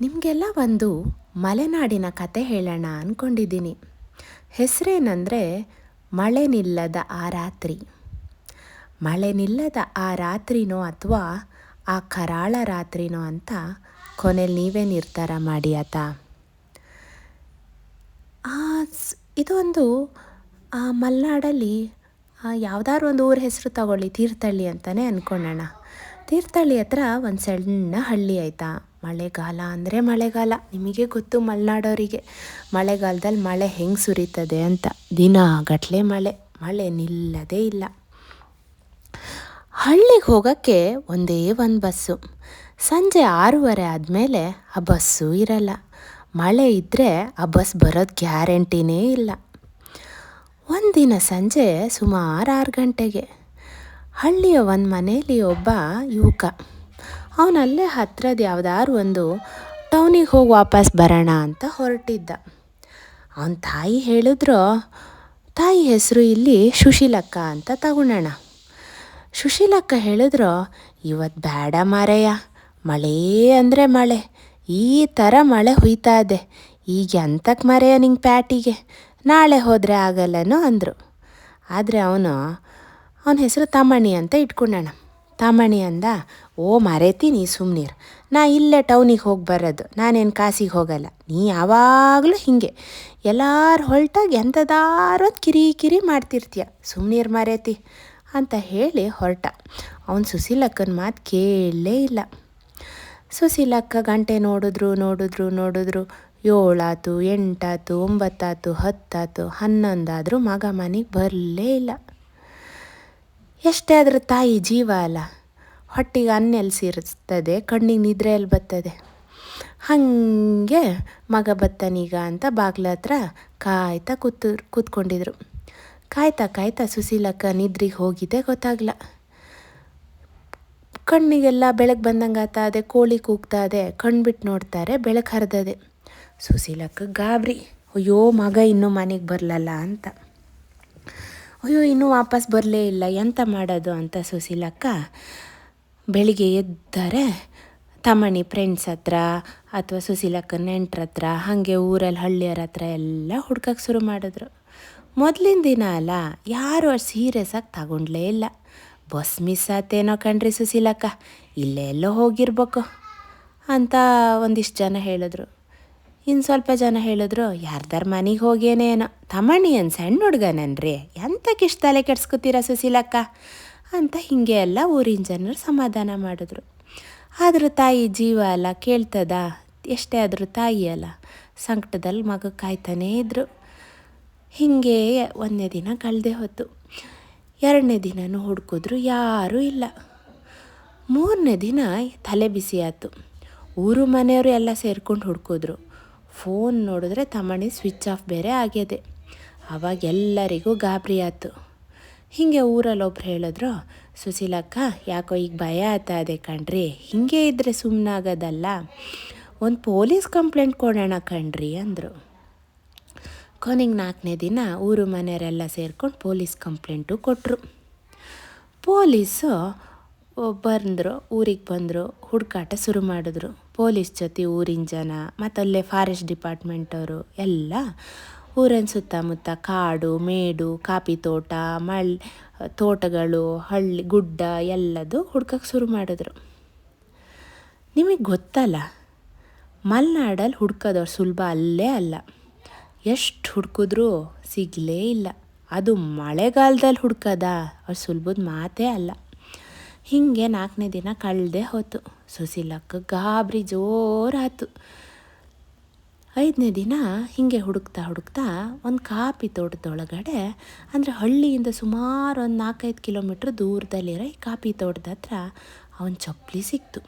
ನಿಮಗೆಲ್ಲ ಒಂದು ಮಲೆನಾಡಿನ ಕತೆ ಹೇಳೋಣ ಅಂದ್ಕೊಂಡಿದ್ದೀನಿ ಹೆಸರೇನೆಂದರೆ ಮಳೆ ನಿಲ್ಲದ ಆ ರಾತ್ರಿ. ಮಳೆ ನಿಲ್ಲದ ಆ ರಾತ್ರಿನೋ ಅಥವಾ ಆ ಕರಾಳ ರಾತ್ರಿನೋ ಅಂತ ಕೊನೆಯಲ್ಲಿ ನೀವೇ ನಿರ್ಧಾರ ಮಾಡಿ ಆತ. ಇದೊಂದು ಆ, ಮಲೆನಾಡಲ್ಲಿ ಯಾವುದಾದ್ರು ಒಂದು ಊರ ಹೆಸರು ತಗೊಳ್ಳಿ ತೀರ್ಥಳ್ಳಿ ಅಂತಲೇ ಅಂದ್ಕೊಳ್ಳೋಣ ತೀರ್ಥಳ್ಳಿ ಹತ್ರ ಒಂದು ಸಣ್ಣ ಹಳ್ಳಿ ಆಯಿತಾ. ಮಳೆಗಾಲ ಅಂದರೆ ಮಳೆಗಾಲ. ನಿಮಗೆ ಗೊತ್ತು ಮಲೆನಾಡೋರಿಗೆ ಮಳೆಗಾಲದಲ್ಲಿ ಮಳೆ ಹೆಂಗೆ ಸುರಿತದೆ ಅಂತ. ದಿನ ಗಟ್ಟಲೆ ಮಳೆ. ಮಳೆ ನಿಲ್ಲದೇ ಇಲ್ಲ. ಹಳ್ಳಿಗೆ ಹೋಗೋಕ್ಕೆ ಒಂದೇ ಒಂದು ಬಸ್ಸು. ಸಂಜೆ ಆರೂವರೆ ಆದಮೇಲೆ ಆ ಬಸ್ಸು ಇರಲ್ಲ. ಮಳೆ ಇದ್ದರೆ ಆ ಬಸ್ ಬರೋದು ಗ್ಯಾರಂಟಿನೇ ಇಲ್ಲ. ಒಂದಿನ ಸಂಜೆ ಸುಮಾರು ಆರು ಗಂಟೆಗೆ. ಹಳ್ಳಿಯ ಒಂದು ಮನೆಯಲ್ಲಿ ಒಬ್ಬ ಯುವಕ. ಅವನಲ್ಲೇ ಹತ್ತಿರದ ಯಾವ್ದಾದ್ರು ಒಂದು ಟೌನಿಗೆ ಹೋಗಿ ವಾಪಸ್ ಬರೋಣ ಅಂತ ಹೊರಟಿದ್ದ. ಅವನ ತಾಯಿ ಹೇಳಿದ್ರು, ತಾಯಿ ಹೆಸರು ಇಲ್ಲಿ ಸುಶೀಲಕ್ಕ ಅಂತ ತಗೊಳ್ಳೋಣ ಸುಶೀಲಕ್ಕ ಹೇಳಿದ್ರು ಇವತ್ತು ಬೇಡ ಮಾರಯ್ಯ, ಮಳೆ ಅಂದರೆ ಮಳೆ, ಈ ಥರ ಮಳೆ ಹುಯ್ತಾ ಇದೆ, ಈಗ ಎಂತಕ್ಕೆ ಮರೆಯ ನಿಂಗೆ ಪ್ಯಾಟಿಗೆ, ನಾಳೆ ಹೋದರೆ ಆಗಲ್ಲನೋ ಅಂದರು. ಆದರೆ ಅವನು, ಅವನ ಹೆಸರು ತಮ್ಮಣಿ ಅಂತ ಇಟ್ಕೊಂಡಣ. ತಮ್ಮಣಿ ಅಂದ, ಓ ಮರೆತೀನಿ ಸುಮ್ಮನೀರು ನಾ ಇಲ್ಲೇ ಟೌನಿಗೆ ಹೋಗಿ ಬರೋದು. ನಾನೇನು ಕಾಸಿಗೆ ಹೋಗಲ್ಲ. ನೀ ಯಾವಾಗಲೂ ಹೀಗೆ. ಎಲ್ಲಾರು ಹೊರಟಾಗ ಎಂಥದಾರೋ ಕಿರಿ ಕಿರಿ ಮಾಡ್ತಿರ್ತೀಯ. ಸುಮ್ಮನೀರು ಮರೆತಿ ಅಂತ ಹೇಳಿ ಹೊರಟ. ಅವನು ಸುಶೀಲಕ್ಕನ ಮಾತು ಕೇಳಲೇ ಇಲ್ಲ. ಸುಶೀಲಕ್ಕ ಗಂಟೆ ನೋಡಿದ್ರು ನೋಡಿದ್ರು ನೋಡಿದ್ರು. ಏಳಾತು, ಎಂಟಾತು, ಒಂಬತ್ತಾತು, ಹತ್ತಾತು, ಹನ್ನೊಂದಾದರೂ ಮಗ ಮನೆಗೆ ಬರಲೇ ಇಲ್ಲ. ಎಷ್ಟೇ ಆದರೆ ತಾಯಿ ಜೀವ ಅಲ್ಲ. ಹೊಟ್ಟಿಗೆ ಅನ್ನೆಲ್ಲಿ ಸೇರಿಸ್ತದೆ, ಕಣ್ಣಿಗೆ ನಿದ್ರೆಯಲ್ಲಿ ಬರ್ತದೆ. ಹಾಗೆ ಮಗ ಬತ್ತನೀಗ ಅಂತ ಬಾಗ್ಲ ಹತ್ರ ಕಾಯ್ತಾ ಕೂತು, ಕೂತ್ಕೊಂಡಿದ್ರು. ಕಾಯ್ತಾ ಕಾಯ್ತಾ ಸುಶೀಲಕ್ಕ ನಿದ್ರಿಗೆ ಹೋಗಿದೆ ಗೊತ್ತಾಗ್ಲ. ಕಣ್ಣಿಗೆಲ್ಲ ಬೆಳಗ್ಗೆ ಬಂದಂಗೆ ಅದೇ ಕೋಳಿ ಕೂಗ್ತಾ ಇದೆ ಕಣ್ಬಿಟ್ಟು ನೋಡ್ತಾರೆ ಬೆಳಕು ಹರಿದದೆ. ಸುಶೀಲಕ್ಕ ಗಾಬ್ರಿ, ಅಯ್ಯೋ ಮಗ ಇನ್ನೂ ಮನೆಗೆ ಬರಲಲ್ಲ ಅಂತ. ಅಯ್ಯೋ, ಇನ್ನೂ ವಾಪಸ್ ಬರಲೇ ಇಲ್ಲ. ಎಂತ ಮಾಡೋದು ಅಂತ ಸುಶೀಲಕ್ಕ ಬೆಳಿಗ್ಗೆ ಎದ್ದರೆ ತಮ್ಮಣಿ ಫ್ರೆಂಡ್ಸ್ ಹತ್ರ ಅಥವಾ ಸುಶೀಲಕ್ಕ ನೆಂಟ್ರ ಹತ್ರ, ಹಾಗೆ ಊರಲ್ಲಿ ಹಳ್ಳಿಯರ ಹತ್ರ ಎಲ್ಲ ಹುಡ್ಕಕ್ಕೆ ಶುರು ಮಾಡಿದ್ರು. ಮೊದಲಿನ ದಿನ ಅಲ್ಲ, ಯಾರು ಅಷ್ಟು ಸೀರಿಯಸ್ ಆಗಿ ತಗೊಂಡ್ಲೇ ಇಲ್ಲ. ಬಸ್ ಮಿಸ್ ಆತೇನೋ ಕಣ್ರಿ ಸುಶೀಲಕ್ಕ ಇಲ್ಲೇ ಎಲ್ಲೋ ಹೋಗಿರ್ಬೇಕು ಅಂತ ಒಂದಿಷ್ಟು ಜನ ಹೇಳಿದ್ರು. ಇನ್ನು ಸ್ವಲ್ಪ ಜನ ಹೇಳಿದ್ರು, ಯಾರ್ದಾರ ಮನೆಗೆ ಹೋಗೇನೇನೋ ತಮಣಿ ಏನು ಸಣ್ಣ ಹುಡ್ಗನನ್ರಿ? ಎಂತಕ್ಕೆ ಇಷ್ಟು ತಲೆ ಕೆಡ್ಸ್ಕೊತೀರ ಸುಶೀಲಕ್ಕ? ಅಂತ ಹೀಗೆ ಎಲ್ಲ ಊರಿನ ಜನರು ಸಮಾಧಾನ ಮಾಡಿದ್ರು. ಆದರೂ ತಾಯಿ ಜೀವ ಅಲ್ಲ, ಕೇಳ್ತದ? ಎಷ್ಟೇ ಆದರೂ ತಾಯಿ ಅಲ್ಲ ಸಂಕಟದಲ್ಲಿ ಮಗ ಕಾಯ್ತಾನೇ ಇದ್ರು. ಹೀಗೆ ಒಂದನೇ ದಿನ ಕಳೆದೇ ಹೊತ್ತು. ಎರಡನೇ ದಿನನೂ ಹುಡುಕಿದ್ರು, ಯಾರೂ ಇಲ್ಲ. ಮೂರನೇ ದಿನ ತಲೆ ಬಿಸಿ ಆಯಿತು. ಊರು ಮನೆಯವರು ಎಲ್ಲ ಸೇರ್ಕೊಂಡು ಹುಡ್ಕಿದ್ರು. ಫೋನ್ ನೋಡಿದ್ರೆ ತಮಣಿ ಸ್ವಿಚ್ ಆಫ್ ಬೇರೆ ಆಗಿದೆ ಅವಾಗ ಎಲ್ಲರಿಗೂ ಗಾಬರಿ ಆಯಿತು ಹೀಗೆ ಊರಲ್ಲಿ ಒಬ್ರು ಹೇಳಿದ್ರು, ಸುಶೀಲಕ್ಕ, ಯಾಕೋ ಈಗ ಭಯ ಆಯ್ತಾ ಇದೆ ಕಣ್ರಿ. ಹೀಗೆ ಇದ್ದರೆ ಸುಮ್ಮನಾಗೋದಲ್ಲ ಒಂದು ಪೊಲೀಸ್ ಕಂಪ್ಲೇಂಟ್ ಕೊಡೋಣ ಕಣ್ರಿ, ಅಂದರು. ಕೊನೆಗೆ ನಾಲ್ಕನೇ ದಿನ ಊರು ಮನೆಯವರೆಲ್ಲ ಸೇರ್ಕೊಂಡು ಪೊಲೀಸ್ ಕಂಪ್ಲೇಂಟು ಕೊಟ್ಟರು ಪೊಲೀಸು ಬಂದರು ಊರಿಗೆ ಬಂದರು, ಹುಡುಕಾಟ ಶುರು ಮಾಡಿದ್ರು. ಪೊಲೀಸ್ ಜೊತೆ ಊರಿನ ಜನ, ಮತ್ತು ಅಲ್ಲೇ ಫಾರೆಸ್ಟ್ ಡಿಪಾರ್ಟ್ಮೆಂಟವರು ಎಲ್ಲ ಊರಿನ ಸುತ್ತಮುತ್ತ ಕಾಡು, ಮೇಡು ಕಾಫಿ ತೋಟ, ಮಳ್, ತೋಟಗಳು, ಹಳ್ಳಿ, ಗುಡ್ಡ ಎಲ್ಲದು ಹುಡ್ಕಕ್ಕೆ ಶುರು ಮಾಡಿದ್ರು. ನಿಮಗೆ ಗೊತ್ತಲ್ಲ ಮಲೆನಾಡಲ್ಲಿ ಹುಡ್ಕೋದವ್ರು ಸುಲಭ ಅಲ್ಲೇ ಅಲ್ಲ. ಎಷ್ಟು ಹುಡ್ಕಿದ್ರೂ ಸಿಗಲೇ ಇಲ್ಲ. ಅದು ಮಳೆಗಾಲದಲ್ಲಿ ಹುಡ್ಕದ ಅವ್ರು ಸುಲಭದ ಮಾತೇ ಅಲ್ಲ. ಹೀಗೆ ನಾಲ್ಕನೇ ದಿನ ಕಳೆದೇ ಹೋತು. ಸುಶೀಲಕ್ಕ ಗಾಬರಿ ಜೋರಾತು. ಐದನೇ ದಿನ ಹೀಗೆ ಹುಡುಕ್ತಾ ಹುಡುಕ್ತಾ ಒಂದು ಕಾಪಿ ತೋಟದೊಳಗಡೆ, ಅಂದರೆ ಹಳ್ಳಿಯಿಂದ ಸುಮಾರು ಒಂದು ನಾಲ್ಕೈದು ಕಿಲೋಮೀಟ್ರ್ ದೂರದಲ್ಲಿರೋ ಈ ಕಾಪಿ ತೋಟದ ಹತ್ರ ಅವನ ಚಪ್ಪಲಿ ಸಿಕ್ತು.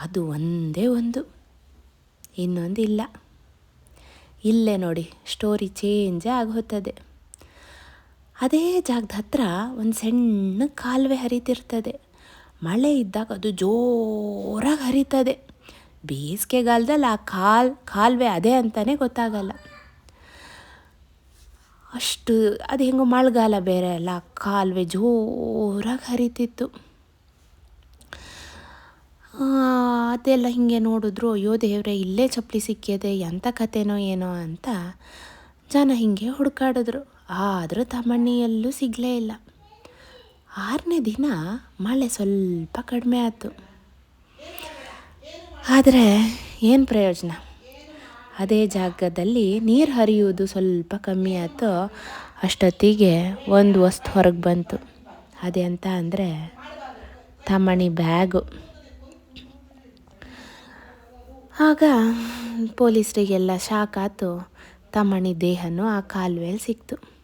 ಅದು ಒಂದೇ ಒಂದು, ಇನ್ನೊಂದು ಇಲ್ಲ. ಇಲ್ಲೇ ನೋಡಿ, ಸ್ಟೋರಿ ಚೇಂಜೇ ಆಗೋತದೆ. ಅದೇ ಜಾಗದ ಹತ್ರ ಒಂದು ಸಣ್ಣ ಕಾಲುವೆ ಹರಿತಿರ್ತದೆ. ಮಳೆ ಇದ್ದಾಗ ಅದು ಜೋರಾಗಿ ಹರಿತದೆ. ಬೇಸಿಗೆಗಾಲದಲ್ಲಿ ಆ ಕಾಲ್, ಕಾಲುವೆ ಅದೇ ಅಂತಲೇ ಗೊತ್ತಾಗಲ್ಲ. ಅಷ್ಟು, ಅದು ಹೆಂಗೋ ಮಳೆಗಾಲ ಬೇರೆ ಅಲ್ಲ ಕಾಲುವೆ ಜೋರಾಗಿ ಹರಿತಿತ್ತು. ಅದೆಲ್ಲ ಹೀಗೆ ನೋಡಿದ್ರು, ಅಯ್ಯೋ ದೇವ್ರೆ, ಇಲ್ಲೇ ಚಪ್ಪಲಿ ಸಿಕ್ಕಿದೆ ಎಂಥ ಕಥೆನೋ ಏನೋ ಅಂತ ಜನ ಹೀಗೆ ಹುಡುಕಾಡಿದ್ರು. ಆದರೂ ತಮ್ಮಣ್ಣಿ ಎಲ್ಲೂ ಸಿಗಲೇ ಇಲ್ಲ. ಆರನೇ ದಿನ ಮಳೆ ಸ್ವಲ್ಪ ಕಡಿಮೆ ಆಯಿತು. ಆದರೆ ಏನು ಪ್ರಯೋಜನ? ಅದೇ ಜಾಗದಲ್ಲಿ ನೀರು ಹರಿಯುವುದು ಸ್ವಲ್ಪ ಕಮ್ಮಿ ಆಯಿತು. ಅಷ್ಟೊತ್ತಿಗೆ ಒಂದು ವಸ್ತು ಹೊರಗೆ ಬಂತು. ಅದೇ ಅಂತ ಅಂದರೆ ತಮಣಿ ಬ್ಯಾಗು. ಆಗ ಪೊಲೀಸರಿಗೆಲ್ಲ ಶಾಕ್ ಆಯ್ತು. ತಮ್ಮಣಿ ದೇಹನೂ ಆ ಕಾಲುವೆಯಲ್ಲಿ ಸಿಕ್ತು.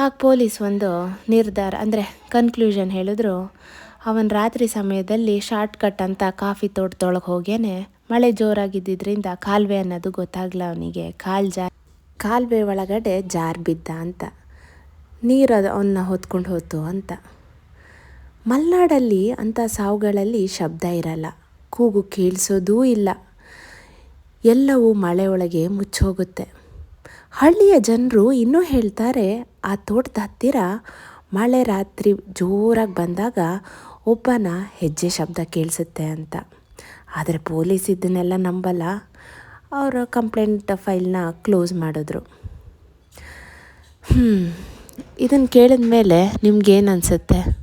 ಆಗ ಪೊಲೀಸ್ ಒಂದು ನಿರ್ಧಾರ, ಅಂದರೆ ಕನ್ಕ್ಲೂಷನ್ ಹೇಳಿದ್ರು, ಅವನ ರಾತ್ರಿ ಸಮಯದಲ್ಲಿ ಶಾರ್ಟ್ ಕಟ್ ಅಂತ ಕಾಫಿ ತೋಟದೊಳಗೆ ಹೋಗೇನೆ ಮಳೆ ಜೋರಾಗಿದ್ದರಿಂದ ಕಾಲುವೆ ಅನ್ನೋದು ಗೊತ್ತಾಗ್ಲ ಅವನಿಗೆ. ಕಾಲು ಜಾರ್ ಕಾಲುವೆ ಒಳಗಡೆ ಜಾರ್ ಬಿದ್ದ ಅಂತ. ನೀರು ಅವನ್ನ ಹೊತ್ಕೊಂಡು ಹೋತು ಅಂತ. ಮಲ್ನಾಡಲ್ಲಿ ಅಂಥ ಸಾವುಗಳಲ್ಲಿ ಶಬ್ದ ಇರಲ್ಲ. ಕೂಗು ಕೇಳಿಸೋದೂ ಇಲ್ಲ. ಎಲ್ಲವೂ ಮಳೆ ಒಳಗೆ ಮುಚ್ಚೋಗುತ್ತೆ ಹಳ್ಳಿಯ ಜನರು ಇನ್ನೂ ಹೇಳ್ತಾರೆ, ಆ ತೋಟದ ಹತ್ತಿರ ಮಳೆ ರಾತ್ರಿ ಜೋರಾಗಿ ಬಂದಾಗ ಒಬ್ಬನ ಹೆಜ್ಜೆ ಶಬ್ದ ಕೇಳಿಸುತ್ತೆ ಅಂತ. ಆದರೆ ಪೊಲೀಸ್ ಇದನ್ನೆಲ್ಲ ನಂಬಲ್ಲ. ಅವರ ಕಂಪ್ಲೇಂಟ್ ಫೈಲ್ನ ಕ್ಲೋಸ್ ಮಾಡಿದ್ರು. ಹ್ಞೂ ಇದನ್ನು ಕೇಳಿದ ಮೇಲೆ ನಿಮ್ಗೇನು ಅನಿಸುತ್ತೆ?